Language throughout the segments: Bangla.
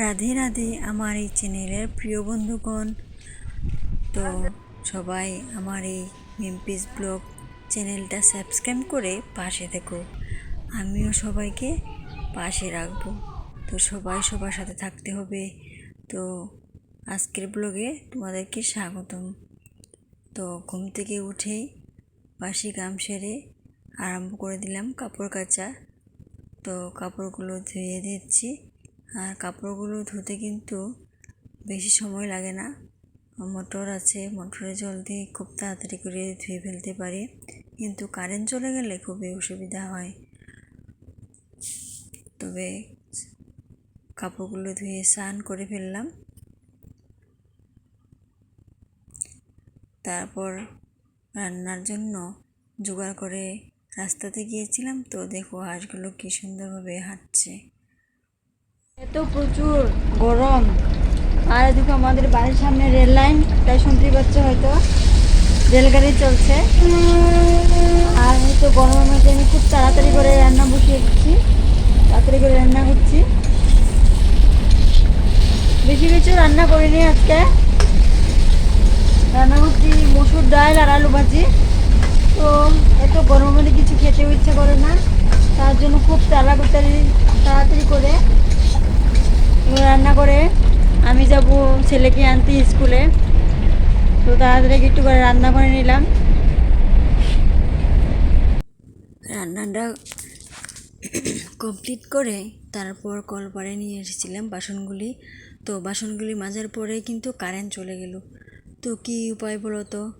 রাধে রাধে আমার এই চ্যানেলের প্রিয় বন্ধুগণ। তো সবাই আমার এই মিমপিস ব্লগ চ্যানেলটা সাবস্ক্রাইব করে পাশে থেকো। আমিও সবাইকে পাশে রাখব। তো সবাই সবার সাথে থাকতে হবে। তো আজকের ব্লগে তোমাদেরকে স্বাগতম। তো ঘুম থেকে উঠেই বাসি গাম সেরে আরম্ভ করে দিলাম কাপড় কাচা। তো কাপড়গুলো ধুয়ে দিচ্ছি। আর কাপড়গুলো ধুতে কিন্তু বেশি সময় লাগে না। মোটর আছে মোটরে জল দিয়ে খুব তাড়াতাড়ি করে ধুয়ে ফেলতে পারি। কিন্তু কারেন্ট চলে গেলে খুবই অসুবিধা হয়। তবে কাপড়গুলো ধুয়ে স্নান করে ফেললাম। তারপর রান্নার জন্য জোগাড় করে রাস্তাতে গিয়েছিলাম। তো দেখো হাঁসগুলো কী সুন্দরভাবে হাঁটছে। এত প্রচুর গরম। আর এদিকে আমাদের বাড়ির সামনে রেল লাইন, তাই শুনতে পাচ্ছ হয়তো রেলগাড়ি চলছে। আর হয়তো গরমের মধ্যে আমি খুব তাড়াতাড়ি করে রান্না বসিয়ে দিচ্ছি। তাড়াতাড়ি করে রান্না করছি। বেশি কিছু রান্না করিনি আজকে। রান্না করছি মসুর ডাল আর আলু ভাজি। তো এত গরমের মধ্যে কিছু খেতেও ইচ্ছা করে না। তার জন্য খুব তাড়াতাড়ি তাড়াতাড়ি করে রান্না করে, আমি যাব ছেলেকে আনতে স্কুলে। তো তাড়াতাড়ি একটু করে রান্না করে নিলাম। রান্নাটা কমপ্লিট করে তারপর কল কলপারে নিয়ে এসেছিলাম বাসনগুলি। তো বাসনগুলি মাজার পরে কিন্তু কারেন্ট চলে গেল। তো কী উপায় বলো তো?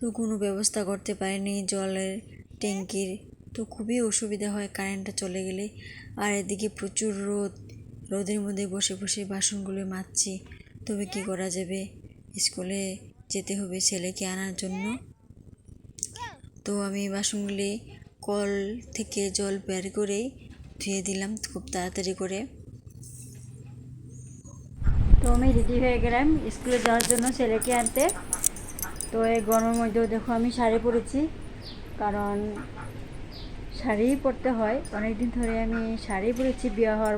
তো কোনো ব্যবস্থা করতে পারিনি জলের ট্যাঙ্কির। তো খুবই অসুবিধা হয় কারেন্টটা চলে গেলে। আর এদিকে প্রচুর রোদ। রোদের মধ্যে বসে বসে বাসনগুলো মাজছি। তবে কি করা যাবে? স্কুলে যেতে হবে ছেলেকে আনার জন্য। তো আমি বাসনগুলি কল থেকে জল বের করেই ধুয়ে দিলাম খুব তাড়াতাড়ি করে। তো আমি রেডি হয়ে গেলাম স্কুলে যাওয়ার জন্য ছেলেকে আনতে। তো এই গরমের মধ্যেও দেখো আমি শাড়ি পরেছি, কারণ শাড়িই পরতে হয়। অনেক দিন ধরে আমি শাড়ি পরেছি বিয়ে হওয়ার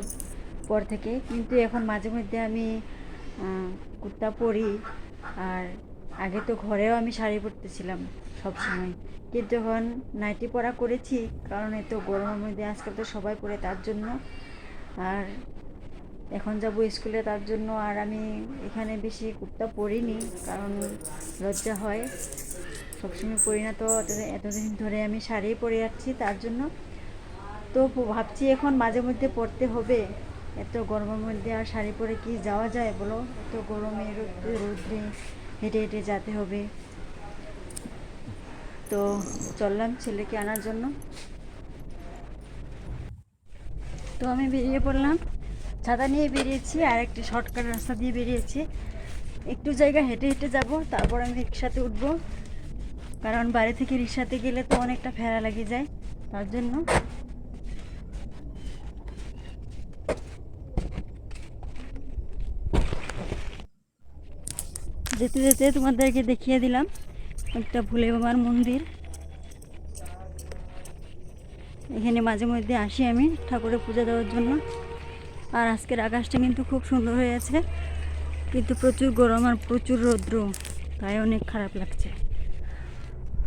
পর থেকে। কিন্তু এখন মাঝে মধ্যে আমি কুর্তা পরি। আর আগে তো ঘরেও আমি শাড়ি পরতেছিলাম সব সময় কিন্তু এখন নাইটি পরা করেছি, কারণ এত গরমের মধ্যে আজকাল তো সবাই পরে তার জন্য। আর এখন যাব স্কুলে তার জন্য, আর আমি এখানে বেশি কুর্তা পরিনি, কারণ লজ্জা হয়। সবসময় পরি না তো, এতদিন ধরে আমি শাড়ি পরে যাচ্ছি তার জন্য। তো ভাবছি এখন মাঝে মধ্যে পড়তে হবে। এত গরমের মধ্যে আর শাড়ি পরে কি যাওয়া যায় বলো? এত গরমে রোদ্রে রোদ্রে হেঁটে হেঁটে যেতে হবে। তো চললাম ছেলেকে আনার জন্য। তো আমি বেরিয়ে পড়লাম। ছাতা নিয়ে বেরিয়েছি আর একটি শর্টকাট রাস্তা দিয়ে বেরিয়েছি। একটু জায়গা হেঁটে হেঁটে যাব, তারপর আমি রিক্সাতে উঠবো। কারণ বাড়ি থেকে রিক্সাতে গেলে তো অনেকটা ফেরা লেগে যায়, তার জন্য যেতে যেতে তোমাদেরকে দেখিয়ে দিলাম একটা ভুলে বাবার মন্দির। এখানে মাঝে মধ্যে আসি আমি ঠাকুরের পূজা দেওয়ার জন্য। আর আজকের আকাশটা কিন্তু খুব সুন্দর হয়ে আছে, কিন্তু প্রচুর গরম আর প্রচুর রৌদ্র, তাই অনেক খারাপ লাগছে।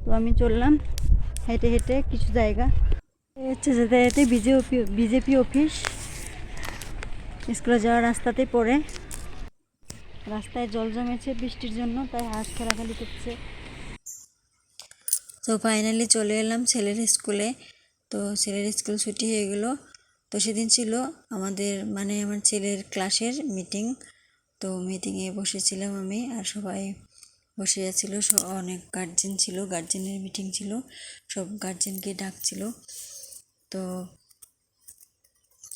তো আমি চললাম হেঁটে হেঁটে কিছু জায়গা। হচ্ছে যেতে যেতে বিজেপি বিজেপি অফিস। স্কুলে যাওয়ার রাস্তাতেই পড়ে। রাস্তায় জল জমেছে, বৃষ্টির জন্য, তাই হাঁস খেলাখালি করছে। তো ফাইনালি চলে এলাম ছেলের স্কুলে তো ছেলের স্কুল ছুটি হয়ে গেল। তো সেদিন ছিল আমাদের মানে আমার ছেলের ক্লাসের মিটিং তো মিটিংয়ে বসেছিলাম আমি আর সবাই বসে যাচ্ছিল। অনেক গার্জেন ছিল গার্জেনের মিটিং ছিল। সব গার্জেনকে ডাকছিল। তো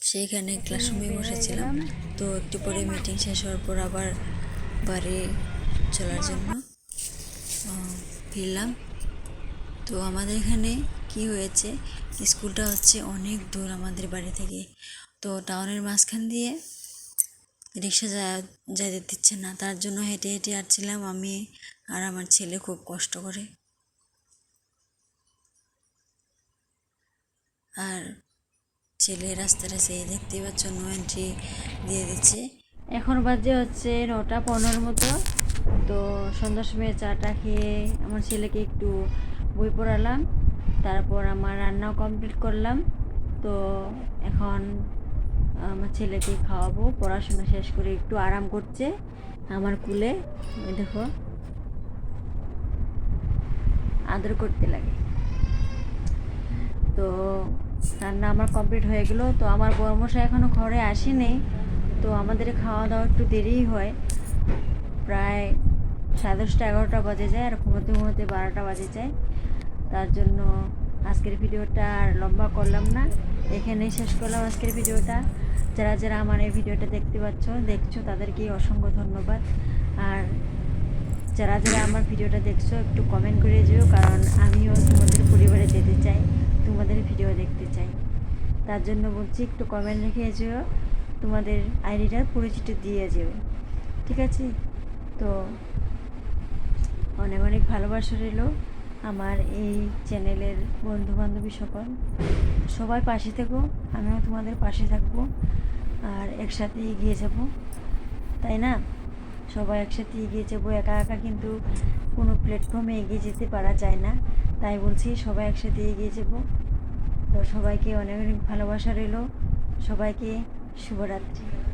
সেইখানে ক্লাসরুমে বসেছিলাম। তো একটু পরে মিটিং শেষ হওয়ার পর আবার বাড়ি চলার জন্য ফিরলাম। তো আমাদের এখানে কি হয়েছে? স্কুলটা হচ্ছে অনেক দূর আমাদের বাড়ি থেকে। তো টাউনের মাঝখান দিয়ে রিক্সা যেতে দিচ্ছে না। তার জন্য হেঁটে হেঁটে আসছিলাম আমি আর আমার ছেলে খুব কষ্ট করে। আর ছেলে রাস্তাটা সেই দেখতেই পাচ্ছ, নো এন্ট্রি দিয়ে দিচ্ছে। এখন বাজে হচ্ছে নটা পনেরোর মতো। তো সন্ধ্যার সময় চাটা খেয়ে আমার ছেলেকে একটু বই পড়ালাম, তারপর আমার রান্নাও কমপ্লিট করলাম। তো এখন আমার ছেলেকে খাওয়াবো, পড়াশোনা শেষ করে একটু আরাম করছে আমার কুলে দেখো। আদর করতে লাগে। তো রান্না আমার কমপ্লিট হয়ে গেলো। তো আমার বর্মশা এখনও ঘরে আসেনি। তো আমাদের খাওয়া দাওয়া একটু দেরিই হয়। প্রায় সাড়ে দশটা, এগারোটা বাজে যায় আর ঘুমোতে ঘুমোতে বারোটা বাজে যায়। তার জন্য আজকের ভিডিওটা আর লম্বা করলাম না। এখানেই শেষ করলাম আজকের ভিডিওটা। যারা যারা আমার এই ভিডিওটা দেখতে পাচ্ছ, দেখছ, তাদেরকে অসংখ্য ধন্যবাদ। আর যারা যারা আমার ভিডিওটা দেখছ, একটু কমেন্ট করে যেও, কারণ আমিও তোমাদের পরিবারে যেতে চাই, তোমাদের ভিডিও দেখতে চাই। তার জন্য বলছি, একটু কমেন্ট রেখে যেও। তোমাদের আইডিটার পরিচিতি দিয়ে যাবে। ঠিক আছে? তো অনেক অনেক ভালোবাসা রইল আমার এই চ্যানেলের বন্ধু বান্ধবী সকল। সবাই পাশে থেকো, আমিও তোমাদের পাশে থাকব আর একসাথে এগিয়ে যাব। তাই না? সবাই একসাথে এগিয়ে যাব। একা একা কিন্তু কোনো প্ল্যাটফর্মে এগিয়ে যেতে পারা যায় না। তাই বলছি সবাই একসাথে এগিয়ে যাব। তো সবাইকে অনেক অনেক ভালোবাসা রইল। সবাইকে শুভরাত্রি।